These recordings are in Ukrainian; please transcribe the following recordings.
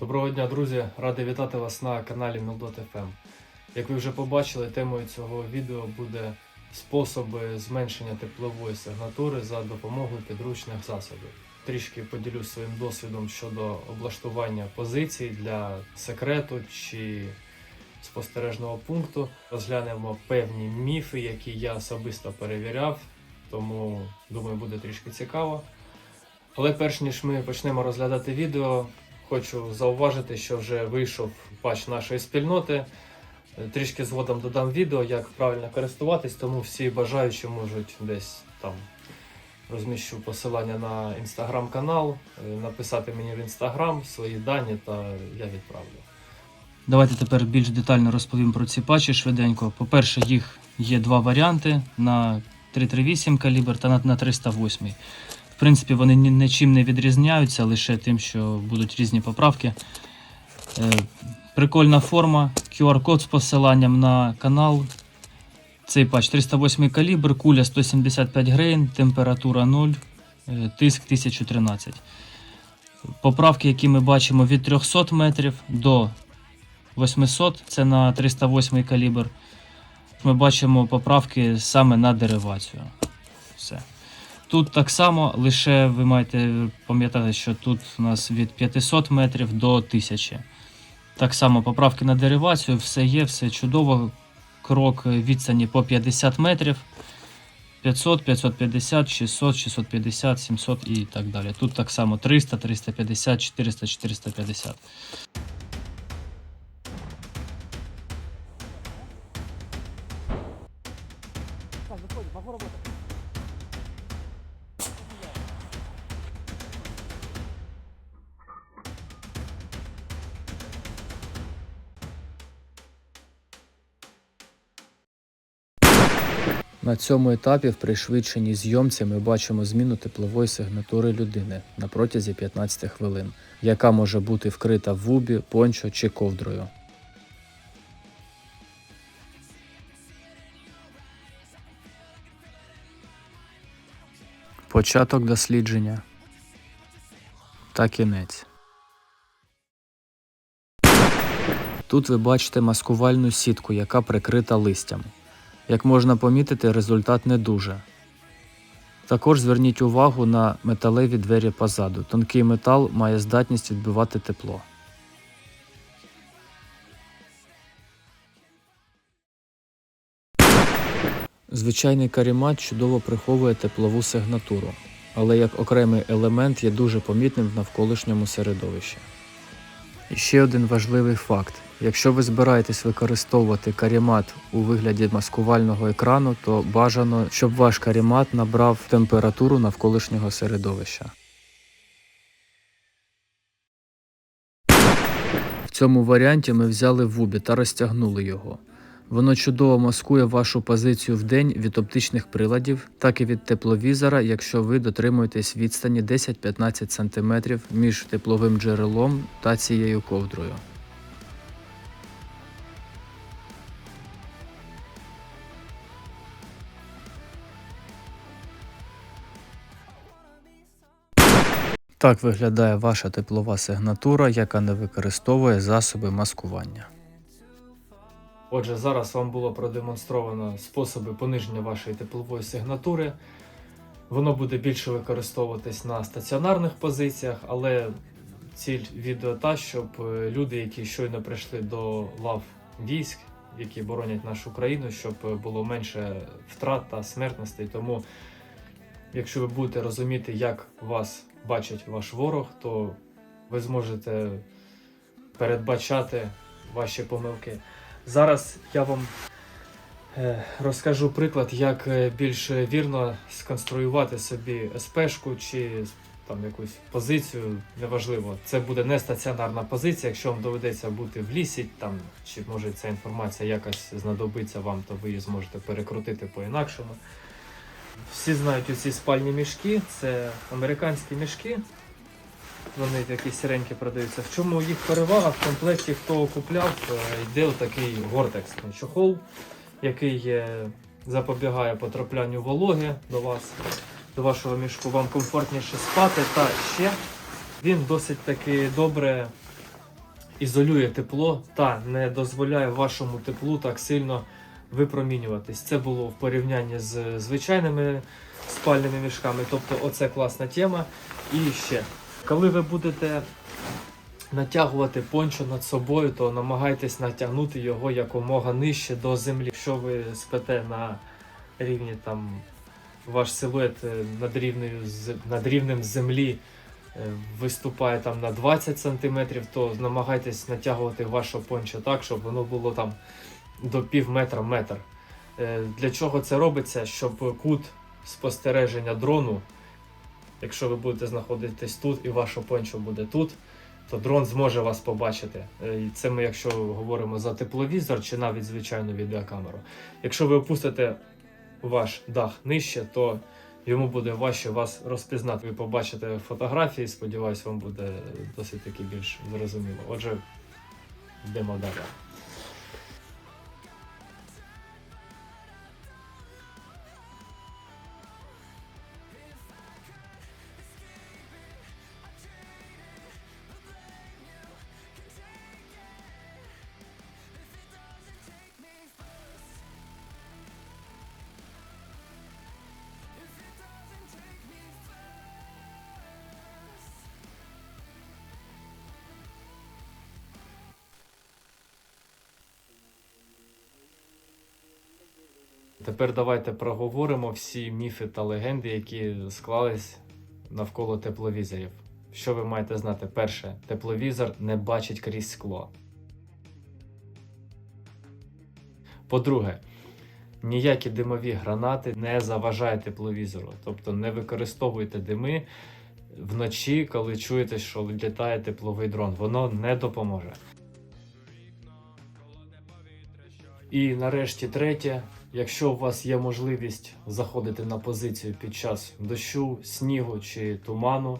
Доброго дня, друзі! Радий вітати вас на каналі Mildot.fm. Як ви вже побачили, темою цього відео буде способи зменшення теплової сигнатури за допомогою підручних засобів. Трішки поділюсь своїм досвідом щодо облаштування позицій для секрету чи спостережного пункту. Розглянемо певні міфи, які я особисто перевіряв, тому думаю, буде трішки цікаво. Але перш ніж ми почнемо розглядати відео, хочу зауважити, що вже вийшов патч нашої спільноти. Трішки згодом додам відео, як правильно користуватись, тому всі бажаючі можуть десь там розміщу посилання на інстаграм-канал, е, написати мені в інстаграм свої дані та я відправлю. Давайте тепер більш детально розповім про ці патчі швиденько. По-перше, їх є два варіанти на 338 калібр та на 308. В принципі, вони нічим не відрізняються, лише тим, що будуть різні поправки. Е, Прикольна форма, QR-код з посиланням на канал. Цей патч 308 калібр, куля 175 грейн, температура 0, е, тиск 1013. Поправки, які ми бачимо від 300 метрів до 800, це на 308 калібр. Ми бачимо поправки саме на деривацію. Все. Тут так само, лише ви маєте пам'ятати, що тут у нас від 500 метрів до 1000. Так само поправки на деривацію, все є, все чудово. Крок відстані по 50 метрів. 500, 550, 600, 650, 700 і так далі. Тут так само 300, 350, 400, 450. На цьому етапі в пришвидшеній зйомці ми бачимо зміну теплової сигнатури людини на протязі 15 хвилин, яка може бути вкрита вубі, пончо чи ковдрою. Початок дослідження та кінець. Тут ви бачите маскувальну сітку, яка прикрита листям. Як можна помітити, результат не дуже. Також зверніть увагу на металеві двері позаду. Тонкий метал має здатність відбивати тепло. Звичайний карімат чудово приховує теплову сигнатуру, але як окремий елемент є дуже помітним в навколишньому середовищі. І ще один важливий факт: якщо ви збираєтесь використовувати карімат у вигляді маскувального екрану, то бажано, щоб ваш карімат набрав температуру навколишнього середовища. В цьому варіанті ми взяли вубі та розтягнули його. Воно чудово маскує вашу позицію в день від оптичних приладів, так і від тепловізора, якщо ви дотримуєтесь відстані 10-15 см між тепловим джерелом та цією ковдрою. Так виглядає ваша теплова сигнатура, яка не використовує засоби маскування. Отже, зараз вам було продемонстровано способи пониження вашої теплової сигнатури. Воно буде більше використовуватись на стаціонарних позиціях, але ціль відео та, щоб е, люди, які щойно прийшли до лав військ, які боронять нашу країну, щоб е, було менше втрат та смертностей. Тому, якщо ви будете розуміти, як вас бачить ваш ворог, то ви зможете передбачати ваші помилки. Зараз я вам е, розкажу приклад, як е, більш вірно сконструювати собі СПшку чи там якусь позицію, неважливо. Це буде не стаціонарна позиція. Якщо вам доведеться бути в лісі, там чи може ця інформація якось знадобиться вам, то ви її зможете перекрутити по-інакшому. Всі знають оці спальні мішки, це американські мішки. Вони такі сіренькі продаються. В чому їх перевага? В комплекті, хто купляв, е, йде отакий гортексний чохол, який запобігає потраплянню вологи до вас, до вашого мішку. Вам комфортніше спати. Та ще він досить таки добре ізолює тепло та не дозволяє вашому теплу так сильно випромінюватись. Це було в порівнянні з звичайними спальними мішками. Тобто, оце класна тема. І ще, коли ви будете натягувати пончо над собою, то намагайтесь натягнути його якомога нижче до землі. Якщо ви спите на рівні там ваш силует е, над, рівнею, над рівнем землі е, виступає там на 20 см, то намагайтесь натягувати ваше пончо так, щоб воно було там до пів метра метр. Е, Для чого це робиться? Щоб кут спостереження дрону, якщо ви будете знаходитись тут і ваше пончо буде тут, то дрон зможе вас побачити. Е, це ми, якщо говоримо за тепловізор чи навіть звичайну відеокамеру. Якщо ви опустите ваш дах нижче, то йому буде важче вас розпізнати. Ви побачите фотографії, сподіваюсь, вам буде досить таки більш зрозуміло. Отже, йдемо далі. Тепер давайте проговоримо всі міфи та легенди, які склались навколо тепловізорів. Що ви маєте знати? Перше, тепловізор не бачить крізь скло. По-друге, ніякі димові гранати не заважають тепловізору. Тобто не використовуйте дими вночі, коли чуєте, що літає тепловий дрон. Воно не допоможе. І нарешті третє, якщо у вас є можливість заходити на позицію під час дощу, снігу чи туману,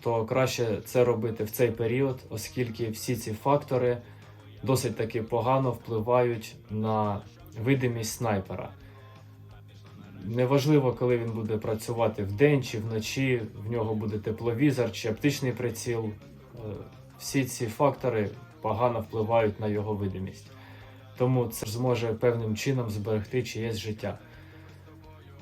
то краще це робити в цей період, оскільки всі ці фактори досить таки погано впливають на видимість снайпера. Неважливо, коли він буде працювати вдень чи вночі, в нього буде тепловізор чи оптичний приціл. Е, Всі ці фактори погано впливають на його видимість тому це зможе певним чином зберегти чиєсь життя.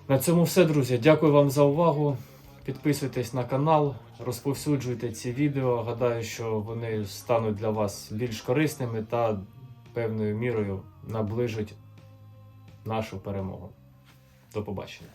На цьому все, друзі. Дякую вам за увагу. Підписуйтесь на канал, розповсюджуйте ці відео. Гадаю, що вони стануть для вас більш корисними та певною мірою наближать нашу перемогу. До побачення.